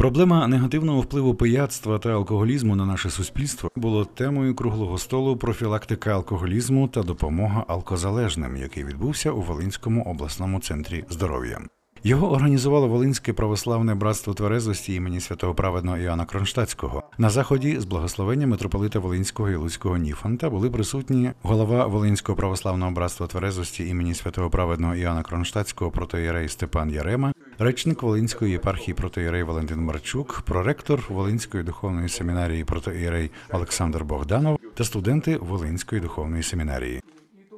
Проблема негативного впливу пияцтва та алкоголізму на наше суспільство було темою круглого столу профілактика алкоголізму та допомога алкозалежним, який відбувся у Волинському обласному центрі здоров'я. Його організувало Волинське православне братство тверезості імені святого праведного Іоанна Кронштадтського. На заході з благословення митрополита Волинського і Луцького Ніфанта були присутні голова Волинського православного братства тверезості імені святого праведного Іоанна Кронштадтського протоєрей Степан Ярема, речник Волинської єпархії протоєрей Валентин Марчук, проректор Волинської духовної семінарії протоєрей Олександр Богданов та студенти Волинської духовної семінарії.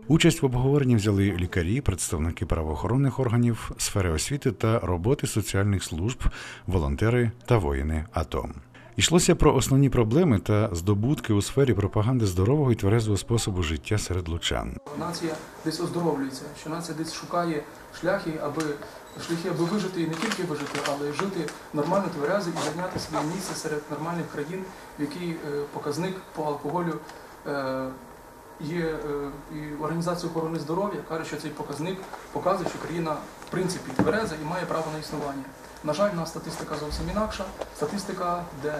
Участь в обговоренні взяли лікарі, представники правоохоронних органів, сфери освіти та роботи соціальних служб, волонтери та воїни АТО. Йшлося про основні проблеми та здобутки у сфері пропаганди здорового і тверезого способу життя серед лучан. Нація десь оздоровлюється, що нація десь шукає шляхи, аби шляхи, аби вижити і не тільки вижити, але й жити нормально тверезо і зайняти своє місце серед нормальних країн, в якій е, показник по алкоголю. Є е, і Організація охорони здоров'я каже, що цей показник показує, що країна в принципі твереза і має право на існування. На жаль, у нас статистика зовсім інакша. Статистика, де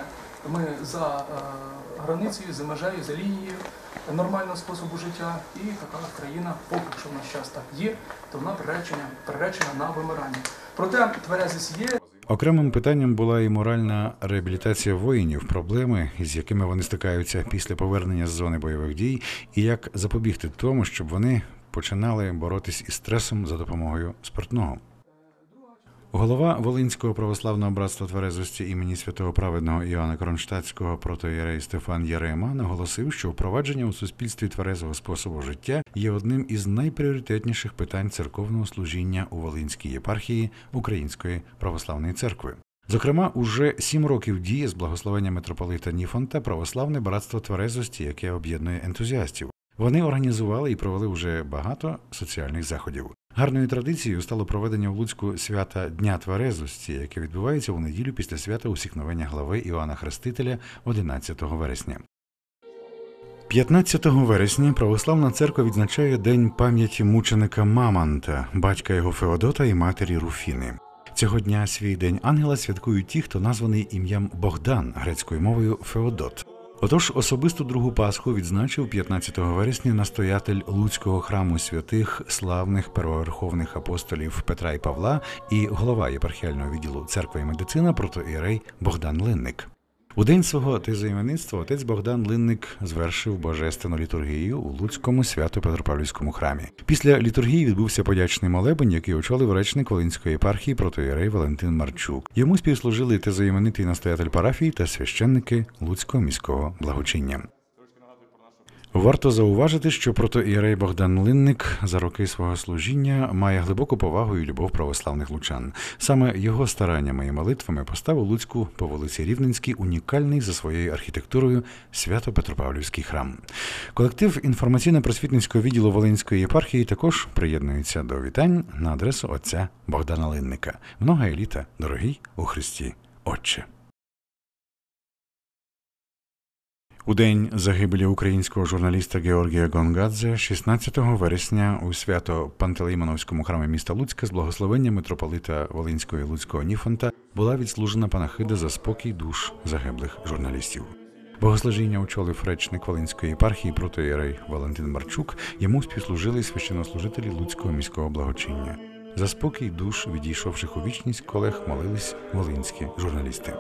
ми за е, границею, за межею, за лінією нормального способу життя, і така країна, поки що в наш час так є, то вона приречена, приречена на вимирання. Проте тверезість є. Окремим питанням була і моральна реабілітація воїнів, проблеми, з якими вони стикаються після повернення з зони бойових дій, і як запобігти тому, щоб вони починали боротись із стресом за допомогою спиртного. Голова Волинського православного братства тверезості імені святого праведного Іоанна Кронштадтського протоєрей Стефан Ярема наголосив, що впровадження у суспільстві тверезого способу життя є одним із найпріоритетніших питань церковного служіння у Волинській єпархії Української православної церкви. Зокрема, уже сім років діє з благословення митрополита Ніфонта православне братство тверезості, яке об'єднує ентузіастів. Вони організували і провели вже багато соціальних заходів. Гарною традицією стало проведення в Луцьку свята Дня Тверезості, яке відбувається у неділю після свята усікновення глави Іоанна Хрестителя 11 вересня. 15 вересня православна церква відзначає День пам'яті мученика Мамонта, батька його Феодота і матері Руфіни. Цього дня свій день ангела святкують ті, хто названий ім'ям Богдан грецькою мовою Феодот. Отож, особисту другу Пасху відзначив 15 вересня настоятель Луцького храму святих славних первоверховних апостолів Петра і Павла і голова єпархіального відділу церкви і медицина протоіерей Богдан Линник. У день свого тезоіменництва отець Богдан Линник звершив божественну літургію у Луцькому свято-Петропавлівському храмі. Після літургії відбувся подячний молебень, який очолив речник Волинської єпархії протоєрей Валентин Марчук. Йому співслужили тезоіменитий настоятель парафії та священники Луцького міського благочиння. Варто зауважити, що протоієрей Богдан Линник за роки свого служіння має глибоку повагу і любов православних лучан. Саме його стараннями і молитвами поставив Луцьку по вулиці Рівненській унікальний за своєю архітектурою Свято-Петропавлівський храм. Колектив інформаційно-просвітницького відділу Волинської єпархії також приєднується до вітань на адресу отця Богдана Линника. Много еліта, дорогий у Христі, Отче. У день загибелі українського журналіста Георгія Гонгадзе, 16 вересня, у свято Пантелеймоновському храмі міста Луцька з благословення митрополита Волинського і Луцького Ніфонта була відслужена панахида за спокій душ загиблих журналістів. Богослужіння очолив речник Волинської єпархії протоєрей Валентин Марчук. Йому співслужили священнослужителі Луцького міського благочиння. За спокій душ, відійшовших у вічність колег, молились волинські журналісти.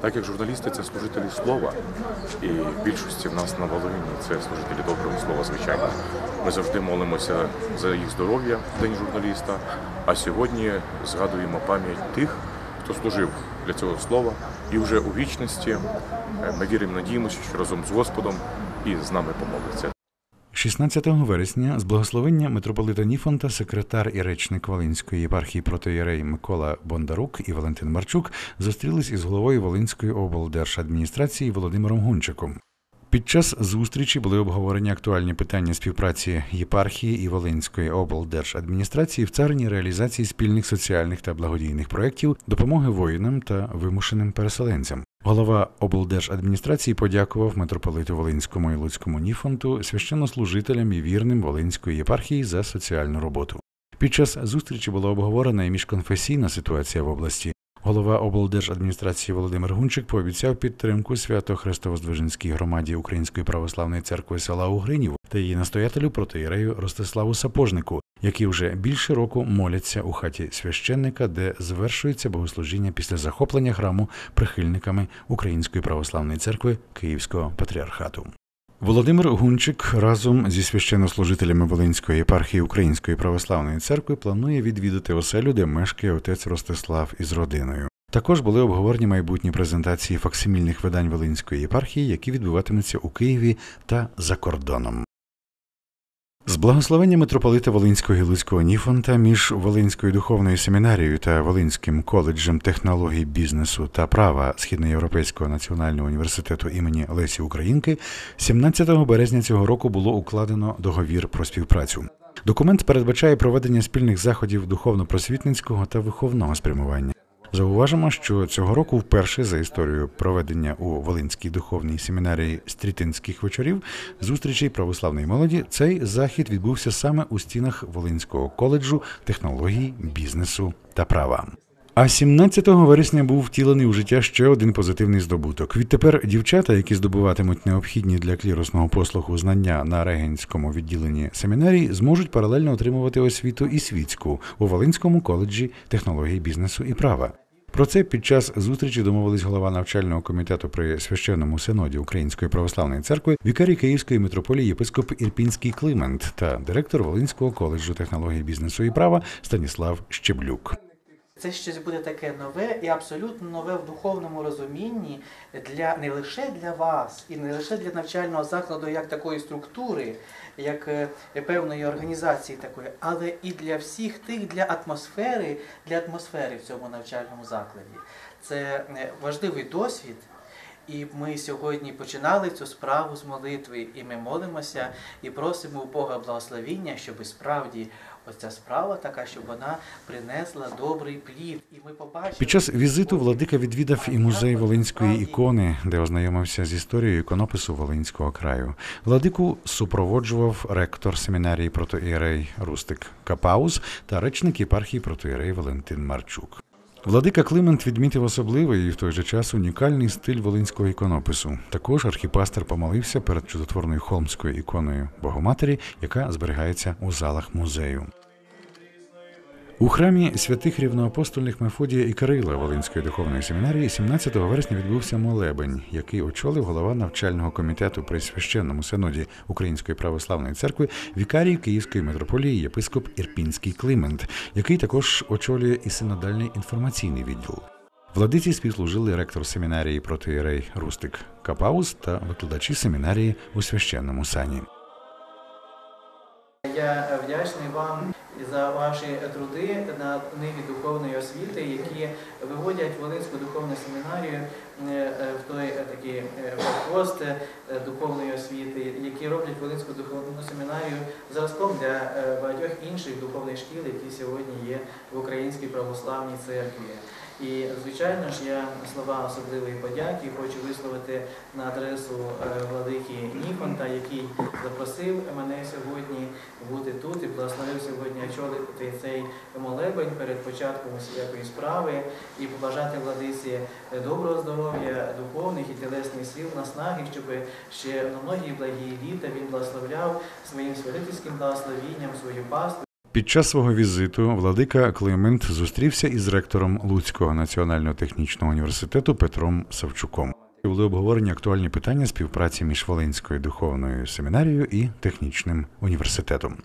Так як журналісти це служителі слова, і в більшості в нас на Волині це служителі доброго слова, звичайно. Ми завжди молимося за їх здоров'я в День журналіста. А сьогодні згадуємо пам'ять тих, хто служив для цього слова. І вже у вічності е, ми віримо, надіємося, що разом з Господом і з нами помолиться. 16 вересня з благословення митрополита Ніфонта, секретар і речник Волинської єпархії протоєрей Микола Бондарук і Валентин Марчук зустрілись із головою Волинської облдержадміністрації Володимиром Гунчиком. Під час зустрічі були обговорені актуальні питання співпраці єпархії і Волинської облдержадміністрації в царині реалізації спільних соціальних та благодійних проєктів, допомоги воїнам та вимушеним переселенцям. Голова облдержадміністрації подякував митрополиту Волинському і Луцькому Ніфонту, священнослужителям і вірним Волинської єпархії за соціальну роботу. Під час зустрічі була обговорена і міжконфесійна ситуація в області. Голова облдержадміністрації Володимир Гунчик пообіцяв підтримку свято Христовоздвиженській громаді Української православної церкви села Угринів та її настоятелю протиєрею Ростиславу Сапожнику, які вже більше року моляться у хаті священника, де звершується богослужіння після захоплення храму прихильниками Української православної церкви Київського патріархату. Володимир Гунчик разом зі священнослужителями Волинської єпархії Української православної церкви планує відвідати оселю, де мешкає отець Ростислав із родиною. Також були обговорені майбутні презентації факсимільних видань Волинської єпархії, які відбуватимуться у Києві та за кордоном. З благословення митрополита Волинського і Луцького Ніфонта між Волинською духовною семінарією та Волинським коледжем технологій бізнесу та права Східноєвропейського національного університету імені Лесі Українки 17 березня цього року було укладено договір про співпрацю. Документ передбачає проведення спільних заходів духовно-просвітницького та виховного спрямування. Зауважимо, що цього року вперше за історію проведення у Волинській духовній семінарії стрітинських вечорів зустрічей православної молоді цей захід відбувся саме у стінах Волинського коледжу технологій, бізнесу та права. А 17 вересня був втілений у життя ще один позитивний здобуток. Відтепер дівчата, які здобуватимуть необхідні для клірусного послуху знання на регенському відділенні семінарії, зможуть паралельно отримувати освіту і світську у Волинському коледжі технологій бізнесу і права. Про це під час зустрічі домовились голова навчального комітету при священному синоді Української православної церкви, вікарій Київської митрополії єпископ Ірпінський Климент та директор Волинського коледжу технологій бізнесу і права Станіслав Щеблюк. Це щось буде таке нове і абсолютно нове в духовному розумінні для не лише для вас, і не лише для навчального закладу як такої структури, як е, певної організації такої, але і для всіх тих для атмосфери, для атмосфери в цьому навчальному закладі. Це е, важливий досвід. І ми сьогодні починали цю справу з молитви, і ми молимося і просимо у Бога благословіння, щоб справді оця справа така, щоб вона принесла добрий плід. І ми побачили Під час візиту владика відвідав і музей Волинської ікони, де ознайомився з історією іконопису Волинського краю. Владику супроводжував ректор семінарії протоієрей Рустик Капаус та речник єпархії протоієрей Валентин Марчук. Владика Климент відмітив особливий і в той же час унікальний стиль волинського іконопису. Також архіпастер помолився перед чудотворною холмською іконою Богоматері, яка зберігається у залах музею. У храмі святих рівноапостольних Мефодія і Кирила Волинської духовної семінарії 17 вересня відбувся молебень, який очолив голова навчального комітету при священному синоді Української православної церкви вікарій Київської митрополії єпископ Ірпінський Климент, який також очолює і синодальний інформаційний відділ. Владиці співслужили ректор семінарії протиєрей Рустик Капаус та викладачі семінарії у священному сані. Я вдячний вам за ваші труди на ниві духовної освіти, які виводять Волинську духовну семінарію е, е, в той е, такий пост духовної освіти, які роблять Волинську духовну семінарію зразком для багатьох інших духовних шкіл, які сьогодні є в Українській православній церкві. І, звичайно ж, я слова особливої подяки хочу висловити на адресу владики Ніфонта, який запросив мене сьогодні бути тут і благословив сьогодні очолити цей молебень перед початком усіякої справи і побажати владиці доброго здоров'я, духовних і тілесних сил, наснаги, щоб ще на многі благі літа він благословляв своїм святительським благословінням свою пасту. Під час свого візиту владика Климент зустрівся із ректором Луцького національного технічного університету Петром Савчуком. Були обговорені актуальні питання співпраці між Волинською духовною семінарією і технічним університетом.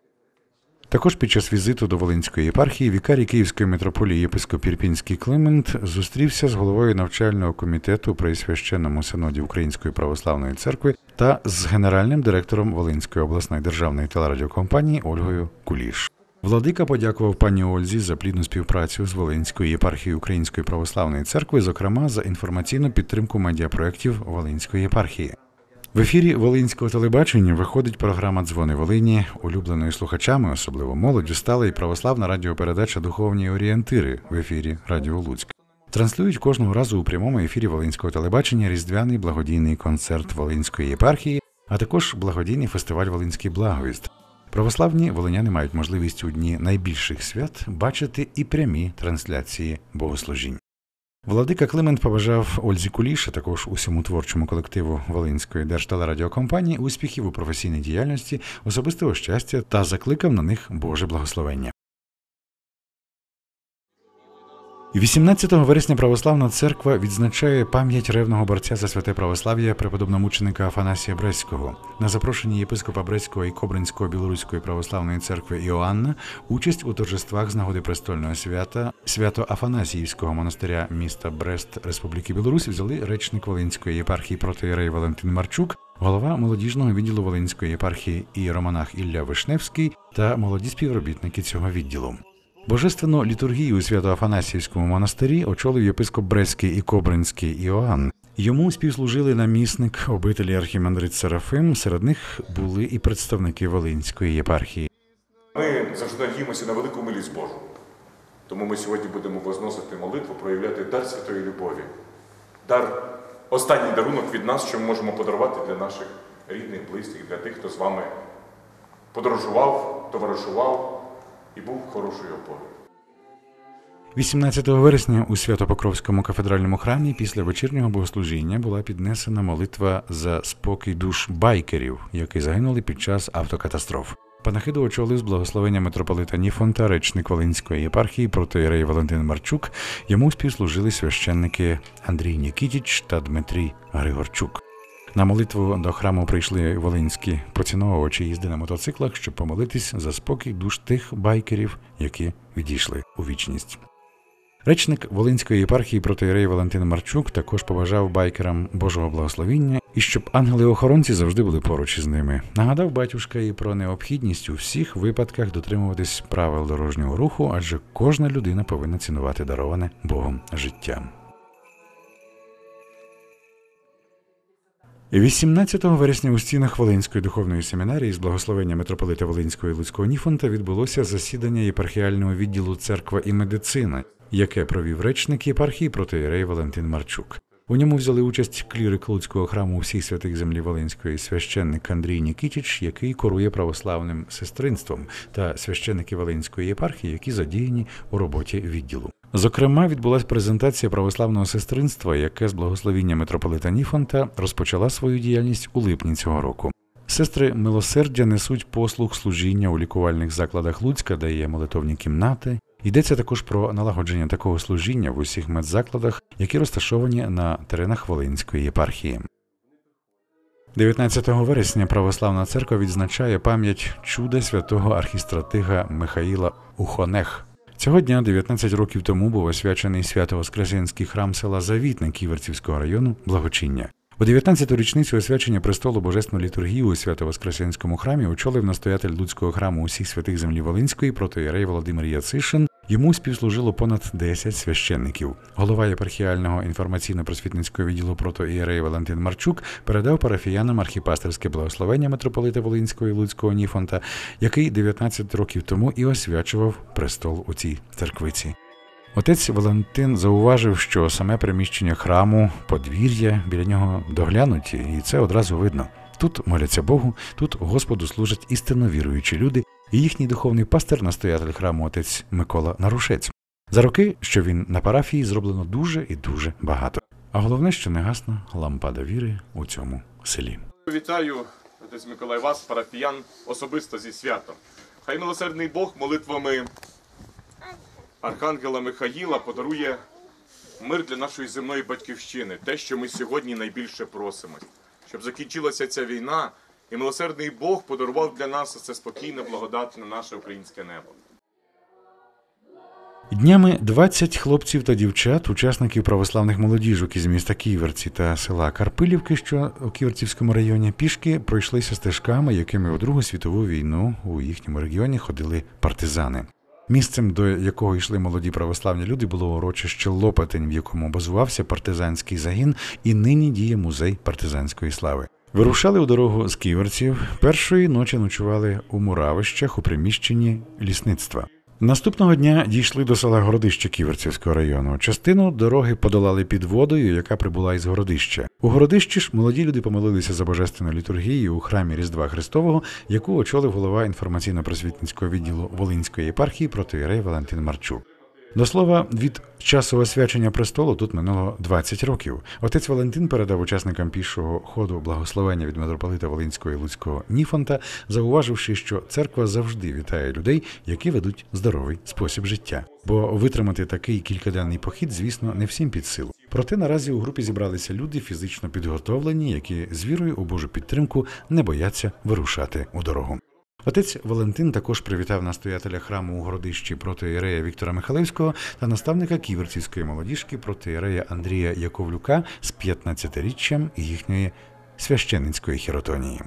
Також під час візиту до Волинської єпархії вікарій Київської митрополії єпископ Ірпінський Климент зустрівся з головою навчального комітету при священному синоді Української православної церкви та з генеральним директором Волинської обласної державної телерадіокомпанії Ольгою Куліш. Владика подякував пані Ользі за плідну співпрацю з Волинською єпархією Української православної церкви, зокрема за інформаційну підтримку медіапроєктів Волинської єпархії. В ефірі Волинського телебачення виходить програма Дзвони Волині. Улюбленою слухачами, особливо молоддю, стала і православна радіопередача Духовні орієнтири в ефірі Радіо Луцьк. Транслюють кожного разу у прямому ефірі Волинського телебачення різдвяний благодійний концерт Волинської єпархії, а також благодійний фестиваль Волинський благовіст. Православні волиняни мають можливість у дні найбільших свят бачити і прямі трансляції богослужінь. Владика Климент побажав Ользі Куліш, а також усьому творчому колективу Волинської держтелерадіокомпанії успіхів у професійній діяльності, особистого щастя та закликав на них Боже благословення. 18 вересня Православна церква відзначає пам'ять ревного борця за святе православ'я преподобномученика Афанасія Брестського. На запрошенні єпископа Брестського і Кобринського Білоруської православної церкви Іоанна участь у торжествах з нагоди престольного свята свято Афанасіївського монастиря міста Брест Республіки Білорусь взяли речник Волинської єпархії протиєрей Валентин Марчук, голова молодіжного відділу Волинської єпархії ієромонах Ілля Вишневський та молоді співробітники цього відділу. Божественну літургію у Свято-Афанасіївському монастирі очолив єпископ Брестський і Кобринський Іоанн. Йому співслужили намісник обителі архімандрит Серафим. Серед них були і представники Волинської єпархії. Ми завжди надіємося на велику милість Божу. Тому ми сьогодні будемо возносити молитву, проявляти дар святої любові. Дар, останній дарунок від нас, що ми можемо подарувати для наших рідних, близьких, для тих, хто з вами подорожував, товаришував і був хорошою опорою. 18 вересня у Свято-Покровському кафедральному храмі після вечірнього богослужіння була піднесена молитва за спокій душ байкерів, які загинули під час автокатастроф. Панахиду очолив з благословення митрополита Ніфонта, речник Волинської єпархії протоєрей Валентин Марчук. Йому співслужили священники Андрій Нікітіч та Дмитрій Григорчук. На молитву до храму прийшли волинські поціновувачі їзди на мотоциклах, щоб помолитись за спокій душ тих байкерів, які відійшли у вічність. Речник Волинської єпархії протоєрей Валентин Марчук також побажав байкерам Божого благословіння і щоб ангели-охоронці завжди були поруч із ними. Нагадав батюшка і про необхідність у всіх випадках дотримуватись правил дорожнього руху, адже кожна людина повинна цінувати дароване Богом життя. 18 вересня у стінах Волинської духовної семінарії з благословення митрополита Волинського і Луцького Ніфонта відбулося засідання єпархіального відділу церква і медицина, яке провів речник єпархії протеєрей Валентин Марчук. У ньому взяли участь клірик Луцького храму всіх святих землі Волинської священник Андрій Нікітіч, який корує православним сестринством, та священники Волинської єпархії, які задіяні у роботі відділу. Зокрема, відбулася презентація православного сестринства, яке з благословіння митрополита Ніфонта розпочала свою діяльність у липні цього року. Сестри милосердя несуть послуг служіння у лікувальних закладах Луцька, де є молитовні кімнати. Йдеться також про налагодження такого служіння в усіх медзакладах, які розташовані на теренах Волинської єпархії. 19 вересня Православна церква відзначає пам'ять чуда святого архістратига Михаїла Ухонех. Цього дня, 19 років тому, був освячений Свято-Воскресенський храм села Завітне Ківерцівського району Благочиння. У 19-ту річницю освячення престолу Божественної літургії у Свято-Воскресенському храмі очолив настоятель Луцького храму усіх святих землі Волинської протоєрей Володимир Яцишин. Йому співслужило понад 10 священників. Голова єпархіального інформаційно-просвітницького відділу протоієрей Валентин Марчук передав парафіянам архіпастерське благословення митрополита Волинського і Луцького Ніфонта, який 19 років тому і освячував престол у цій церквиці. Отець Валентин зауважив, що саме приміщення храму, подвір'я біля нього доглянуті, і це одразу видно. Тут моляться Богу, тут Господу служать істинно віруючі люди, і їхній духовний пастир, настоятель храму отець Микола Нарушець. За роки, що він на парафії, зроблено дуже і дуже багато. А головне, що не гасна лампада віри у цьому селі. Вітаю, отець Миколай, вас, парафіян, особисто зі святом. Хай милосердний Бог молитвами Архангела Михаїла подарує мир для нашої земної батьківщини, те, що ми сьогодні найбільше просимо. Щоб закінчилася ця війна, і милосердний Бог подарував для нас це спокійне, благодатне наше українське небо. Днями 20 хлопців та дівчат, учасників православних молодіжок із міста Ківерці та села Карпилівки, що у Ківерцівському районі, пішки пройшлися стежками, якими у Другу світову війну у їхньому регіоні ходили партизани. Місцем, до якого йшли молоді православні люди, було урочище Лопатень, в якому базувався партизанський загін, і нині діє музей партизанської слави. Вирушали у дорогу з ківерців. Першої ночі ночували у муравищах у приміщенні лісництва. Наступного дня дійшли до села Городище Ківерцівського району. Частину дороги подолали під водою, яка прибула із Городища. У Городищі ж молоді люди помолилися за божественну літургію у храмі Різдва Христового, яку очолив голова інформаційно-просвітницького відділу Волинської єпархії протиєрей Валентин Марчук. До слова, від часу освячення престолу тут минуло 20 років. Отець Валентин передав учасникам пішого ходу благословення від митрополита Волинського і Луцького Ніфонта, зауваживши, що церква завжди вітає людей, які ведуть здоровий спосіб життя. Бо витримати такий кількаденний похід, звісно, не всім під силу. Проте наразі у групі зібралися люди фізично підготовлені, які з вірою у Божу підтримку не бояться вирушати у дорогу. Отець Валентин також привітав настоятеля храму у городищі протоірея Віктора Михайлевського та наставника ківерцівської молодіжки протоірея Андрія Яковлюка з 15-річчям їхньої священницької хіротонії.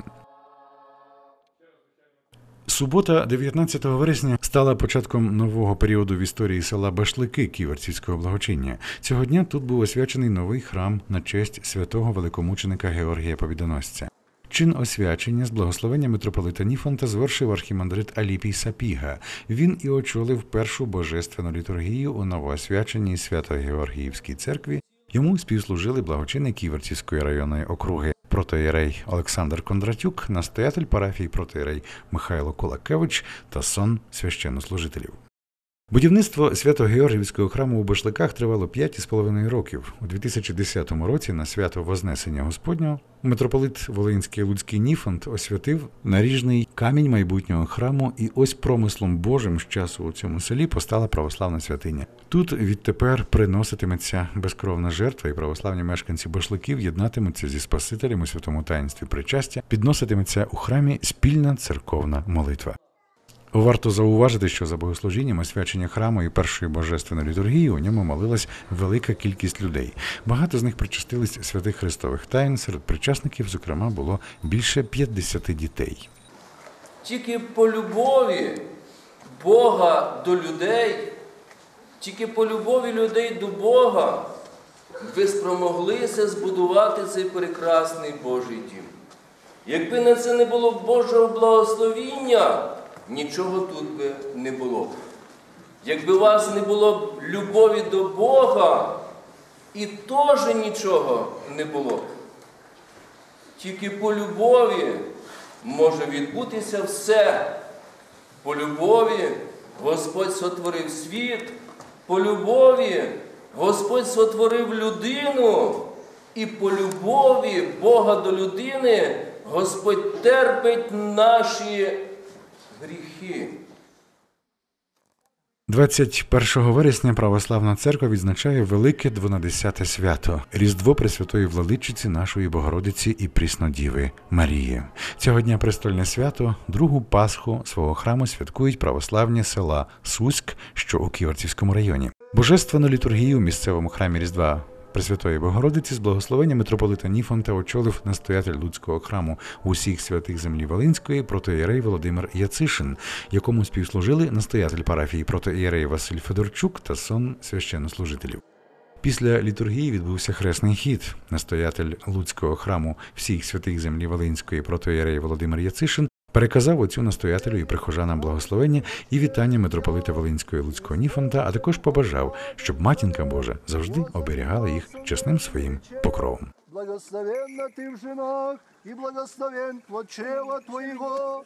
Субота, 19 вересня, стала початком нового періоду в історії села Башлики Ківерцівського благочиння. Цього дня тут був освячений новий храм на честь святого великомученика Георгія Побідоносця. Чин освячення з благословення митрополита Ніфонта звершив архімандрит Аліпій Сапіга. Він і очолив першу божественну літургію у новоосвяченій Свято-Георгіївській церкві. Йому співслужили благочинник Ківерцівської районної округи протоєрей Олександр Кондратюк, настоятель парафії протоєрей Михайло Кулакевич та сон священнослужителів. Будівництво Свято-Георгіївського храму у Башликах тривало 5,5 років. У 2010 році на свято Вознесення Господнього митрополит Волинський Луцький Ніфонт освятив наріжний камінь майбутнього храму, і ось промислом Божим з часу у цьому селі постала православна святиня. Тут відтепер приноситиметься безкровна жертва, і православні мешканці Башликів єднатимуться зі Спасителем у святому таїнстві причастя, підноситиметься у храмі спільна церковна молитва. Варто зауважити, що за богослужінням освячення храму і першої божественної літургії у ньому молилась велика кількість людей. Багато з них причастились святих Христових тайн. Серед причасників, зокрема, було більше 50 дітей. Тільки по любові Бога до людей, тільки по любові людей до Бога ви спромоглися збудувати цей прекрасний Божий дім. Якби на це не було Божого благословіння, нічого тут би не було. Якби у вас не було любові до Бога, і теж нічого не було. Тільки по любові може відбутися все. По любові Господь сотворив світ, по любові Господь сотворив людину, і по любові Бога до людини Господь терпить наші гріхи. 21 вересня православна церква відзначає велике двонадесяте свято Різдво Пресвятої Владичиці нашої Богородиці і Пріснодіви Марії. Цього дня престольне свято, другу Пасху свого храму святкують православні села Суськ, що у Ківерцівському районі. Божественну літургію в місцевому храмі Різдва Пресвятої Богородиці з благословення митрополита Ніфонта очолив настоятель Луцького храму усіх святих землі Волинської протоієрей Володимир Яцишин, якому співслужили настоятель парафії протоієрей Василь Федорчук та сон священнослужителів. Після літургії відбувся хресний хід. Настоятель Луцького храму всіх святих землі Волинської протоієрей Володимир Яцишин переказав оцю настоятелю і прихожанам благословення і вітання митрополита Волинського Луцького Ніфанта, а також побажав, щоб матінка Божа завжди оберігала їх чесним своїм покровом. Благословенна ти в жінах і благословен плод Твоего,